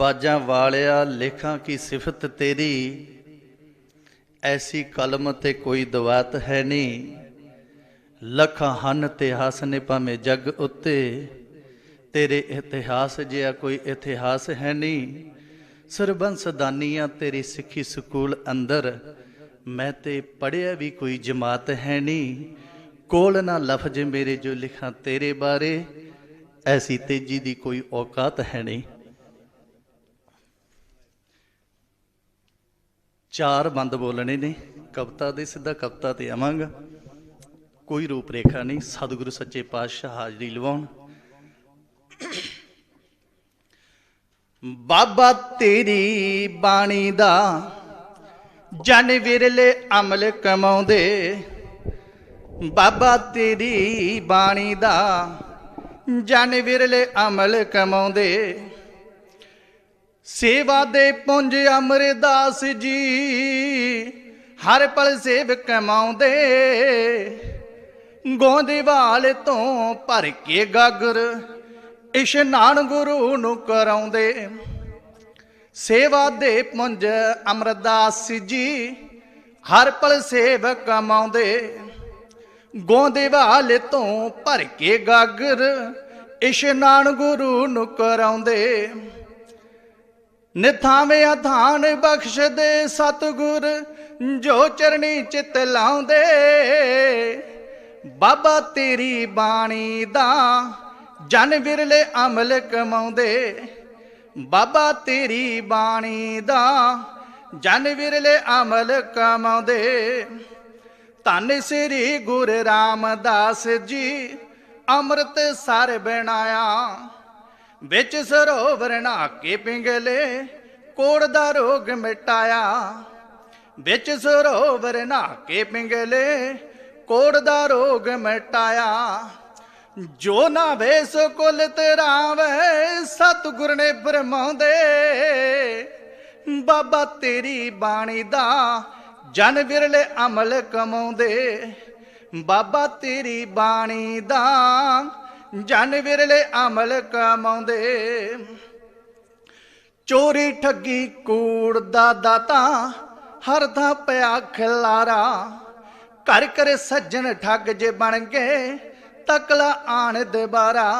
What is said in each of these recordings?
ਬਾਜਾਂ ਵਾਲਿਆ, ਲਿਖਾਂ ਕੀ ਸਿਫਤ ਤੇਰੀ? ਐਸੀ ਕਲਮ ਤੇ ਕੋਈ ਦਵਾਤ ਹੈ ਨਹੀਂ। ਲੱਖਾਂ ਹਨ ਇਤਿਹਾਸ ਨੇ ਭਾਵੇਂ ਜੱਗ ਉੱਤੇ। ਤੇਰੇ ਇਤਿਹਾਸ ਜਿਹਾ ਕੋਈ ਇਤਿਹਾਸ ਹੈ ਨਹੀਂ। ਸਰਬੰਸ ਦਾਨੀਆਂ, ਤੇਰੀ ਸਿੱਖੀ ਸਕੂਲ ਅੰਦਰ। ਮੈਂ ਤੇ ਪੜਿਆ ਵੀ ਕੋਈ ਜਮਾਤ ਹੈ ਨਹੀਂ। ਕੋਲ ਨਾ ਲਫ਼ਜ਼ ਮੇਰੇ ਜੋ ਲਿਖਾਂ ਤੇਰੇ ਬਾਰੇ। ਐਸੀ ਤੇਜੀ ਦੀ ਕੋਈ ਔਕਾਤ ਹੈ ਨਹੀਂ। ਚਾਰ ਬੰਦ ਬੋਲਣੇ ਨੇ, ਕਵਿਤਾ ਦੇ, ਸਿੱਧਾ ਕਵਿਤਾ ਤੇ ਆਵਾਂਗਾ। ਕੋਈ ਰੂਪ ਰੇਖਾ ਨਹੀਂ, ਸਤਿਗੁਰੂ ਸੱਚੇ ਪਾਤਸ਼ਾਹ ਹਾਜ਼ਰੀ ਲਵਾਉਣ। ਬਾਬਾ ਤੇਰੀ ਬਾਣੀ ਦਾ ਜਨ ਵਿਰਲੇ ਅਮਲ ਕਮਾਉਂਦੇ। ਬਾਬਾ ਤੇਰੀ ਬਾਣੀ ਦਾ ਜਨ ਵਿਰਲੇ ਅਮਲ ਕਮਾਉਂਦੇ। ਸੇਵਾ ਦੇ ਪੁੰਜ ਅਮਰਦਾਸ ਜੀ, ਹਰ ਪਲ ਸੇਵ ਕਮਾਉਂਦੇ ਗੋਂਦੇਵਾਲ ਤੋਂ ਭਰ ਕੇ ਗਾਗਰ ਇਸ਼ਨਾਨ ਗੁਰੂ ਨੂੰ ਕਰਾਉਂਦੇ। ਸੇਵਾ ਦੇ ਪੁੰਜ ਅਮਰਦਾਸ ਜੀ, ਹਰ ਪਲ ਸੇਵ ਕਮਾਉਂਦੇ ਗੋਂਦੇਵਾਲ ਤੋਂ ਭਰ ਕੇ ਗਾਗਰ ਇਸ਼ਨਾਨ ਗੁਰੂ ਨੂੰ ਕਰਾਉਂਦੇ। ਨਿਥਾਵੇਂ ਅਧਾਨ ਬਖਸ਼ ਦੇ ਸਤਗੁਰ, ਜੋ ਚਰਣੀ ਚਿਤ ਲਾਉਂਦੇ। ਬਾਬਾ ਤੇਰੀ ਬਾਣੀ ਦਾ ਜਨ ਵਿਰਲੇ ਅਮਲ ਕਮਾਉਂਦੇ। ਬਾਬਾ ਤੇਰੀ ਬਾਣੀ ਦਾ ਜਨ ਵਿਰਲੇ ਅਮਲ ਕਮਾਉਂਦੇ। ਧੰਨ ਸ੍ਰੀ ਗੁਰੂ ਰਾਮਦਾਸ ਜੀ ਅੰਮ੍ਰਿਤ ਸਰ ਬਣਾਇਆ। ਵਿੱਚ ਸਰੋਵਰ ਨਾ ਕੇ ਪਿੰਗਲੇ, ਕੋੜ ਦਾ ਰੋਗ ਮਿਟਾਇਆ। ਵਿੱਚ ਸਰੋਵਰ ਨਹਾ ਕੇ ਪਿੰਗਲੇ, ਕੋੜ ਦਾ ਰੋਗ ਮਿਟਾਇਆ। ਜੋ ਨਾ ਵੇਸ ਕੁਲ ਤੇਰਾਵੇ ਸਤਿਗੁਰ ਨੇ ਬਰਮਾਉਂਦੇ ਬਾਬਾ ਤੇਰੀ ਬਾਣੀ ਦਾ ਜਨ ਵਿਰਲੇ ਅਮਲ ਕਮਾਉਂਦੇ। ਬਾਬਾ ਤੇਰੀ ਬਾਣੀ ਦਾ ਜਨ ਵਿਰਲੇ ਅਮਲ ਕਮਾਉਂਦੇ। ਚੋਰੀ ਠੱਗੀ ਕੂੜ ਦਾ ਦਾਤਾ, ਹਰ ਥਾਂ ਪਿਆ ਖਿਲਾਰਾ। ਘਰ ਘਰ ਸੱਜਣ ਠੱਗ ਜੇ ਬਣ ਗਏ, ਤਕਲਾ ਆਣ ਦੁਬਾਰਾ।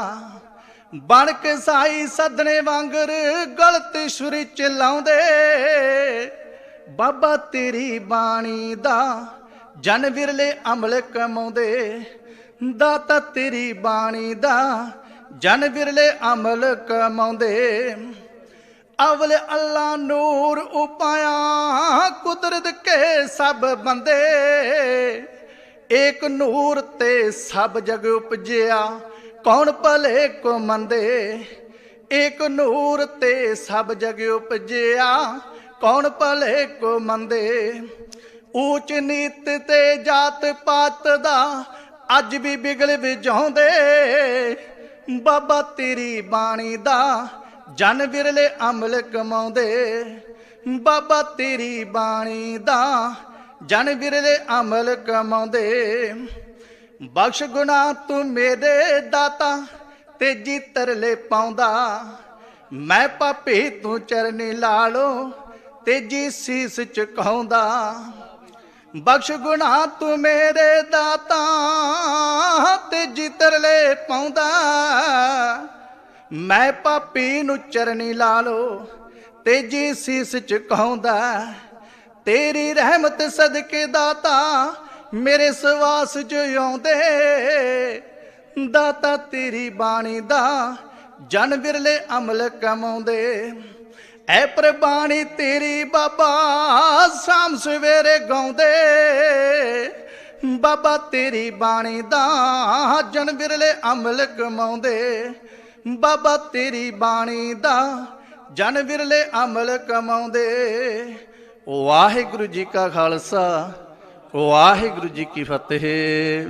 ਬਣ ਕੇ ਸਾਈ ਸਦਨੇ ਵਾਂਗਰ ਗਲਤ ਸੁਰ ਚਲਾਉਂਦੇ ਬਾਬਾ ਤੇਰੀ ਬਾਣੀ ਦਾ ਜਨ ਵਿਰਲੇ ਅਮਲ ਕਮਾਉਂਦੇ। ਦਾਤਾ ਤੇਰੀ ਬਾਣੀ ਦਾ ਜਨ ਵਿਰਲੇ ਅਮਲ ਕਮਾਉਂਦੇ। ਅਵਲ ਅੱਲਾ ਨੂਰ ਉਪਾਇਆ ਕੁਦਰਤ ਕੇ ਸਭ ਬੰਦੇ। ਏਕ ਨੂਰ ਤੇ ਸਭ ਜਗ ਉਪਜਿਆ, ਕੌਣ ਭਲੇ ਕੋ ਮੰਦੇ। ਏਕ ਨੂਰ ਤੇ ਸਭ ਜਗ ਉਪਜਿਆ, ਕੌਣ ਭਲੇ ਕੋ ਮੰਦੇ। ਊਚ ਨੀਤ ਤੇ ਜਾਤ ਪਾਤ ਦਾ ਅੱਜ ਵੀ ਬਿਗਲ ਵਿਜਾਉਂਦੇ ਬਾਬਾ ਤੇਰੀ ਬਾਣੀ ਦਾ ਜਨ ਵਿਰਲੇ ਅਮਲ ਕਮਾਉਂਦੇ। ਬਾਬਾ ਤੇਰੀ ਬਾਣੀ ਦਾ ਜਨ ਵਿਰਲੇ ਅਮਲ ਕਮਾਉਂਦੇ। ਬਖਸ਼ ਗੁਨਾ ਤੂੰ ਮੇਰੇ ਦਾਤਾ ਤੇਜੀ ਤਰਲੇ ਪਾਉਂਦਾ। ਮੈਂ ਪਾਪੀ ਤੂੰ ਚਰਨੀ ਲਾਲੋ ਤੇਜੀ ਸੀਸ ਚੁਕਾਉਂਦਾ। ਬਖਸ਼ ਗੁਨਾ ਤੂੰ ਮੇਰੇ ਦਾਤਾ ਤੇ ਜਿਤਰਲੇ ਪਾਉਂਦਾ। ਮੈਂ ਪਾਪੀ ਨੂੰ ਚਰਨੀ ਲਾ ਲੋ ਤੇਜੀ ਸੀਸ ਝੁਕਾਉਂਦਾ। ਤੇਰੀ ਰਹਿਮਤ ਸਦਕੇ ਦਾਤਾ ਮੇਰੇ ਸਵਾਸ ਚ ਆਉਂਦੇ। ਦਾਤਾ ਤੇਰੀ ਬਾਣੀ ਦਾ ਜਨ ਵਿਰਲੇ ਅਮਲ ਕਮਾਉਂਦੇ। ਐ ਪ੍ਰਬਾਣੀ ਤੇਰੀ ਬਾਬਾ ਸ਼ਾਮ ਸਵੇਰੇ ਗਾਉਂਦੇ। ਬਾਬਾ ਤੇਰੀ ਬਾਣੀ ਦਾ ਜਨ ਵਿਰਲੇ ਅਮਲ ਕਮਾਉਂਦੇ। ਬਾਬਾ ਤੇਰੀ ਬਾਣੀ ਦਾ ਜਨ ਵਿਰਲੇ ਅਮਲ ਕਮਾਉਂਦੇ। ਵਾਹਿਗੁਰੂ ਜੀ ਕਾ ਖਾਲਸਾ, ਵਾਹਿਗੁਰੂ ਜੀ ਕੀ ਫਤਿਹ।